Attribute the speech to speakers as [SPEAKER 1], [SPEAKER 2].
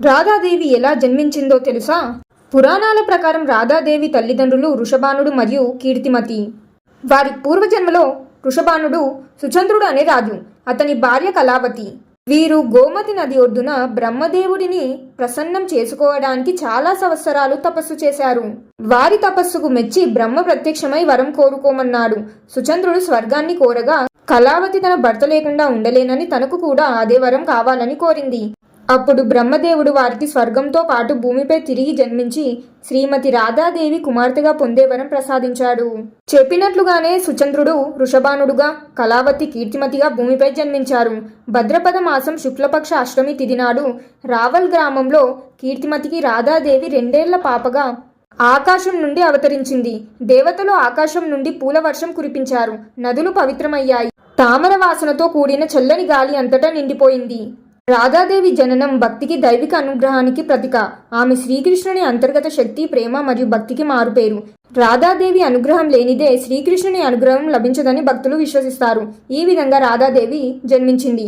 [SPEAKER 1] రాధాదేవి ఎలా జన్మించిందో తెలుసా? పురాణాల ప్రకారం రాధాదేవి తల్లిదండ్రులు వృషభానుడు మరియు కీర్తిమతి. వారి పూర్వజన్మలో వృషభానుడు సుచంద్రుడు అనే రాజు అతని భార్య కళావతి. వీరు గోమతి నది ఒడ్డున బ్రహ్మదేవుడిని ప్రసన్నం చేసుకోవడానికి చాలా సంవత్సరాలు తపస్సు చేశారు. వారి తపస్సుకు మెచ్చి బ్రహ్మ ప్రత్యక్షమై వరం కోరుకోమన్నాడు. సుచంద్రుడు స్వర్గాన్ని కోరగా కళావతి తన భర్త లేకుండా ఉండలేనని తనకు కూడా అదే వరం కావాలని కోరింది. అప్పుడు బ్రహ్మదేవుడు వారికి స్వర్గంతో పాటు భూమిపై తిరిగి జన్మించి శ్రీమతి రాధాదేవి కుమార్తెగా పొందేవరం ప్రసాదించాడు. చెప్పినట్లుగానే సుచంద్రుడు వృషభానుడుగా కళావతి కీర్తిమతిగా భూమిపై జన్మించారు. భద్రపద మాసం శుక్లపక్ష అష్టమి తిథి నాడు రావల్ గ్రామంలో కీర్తిమతికి రాధాదేవి రెండేళ్ళ పాపగా ఆకాశం నుండి అవతరించింది. దేవతలు ఆకాశం నుండి పూల వర్షం కురిపించారు. నదులు పవిత్రమయ్యాయి. తామర వాసనతో కూడిన చల్లని గాలి అంతటా నిండిపోయింది. రాధాదేవి జననం భక్తికి దైవిక అనుగ్రహానికి ప్రతీక. ఆమె శ్రీకృష్ణుని అంతర్గత శక్తి ప్రేమ మరియు భక్తికి మారుపేరు. రాధాదేవి అనుగ్రహం లేనిదే శ్రీకృష్ణుని అనుగ్రహం లభించదని భక్తులు విశ్వసిస్తారు. ఈ విధంగా రాధాదేవి జన్మించింది.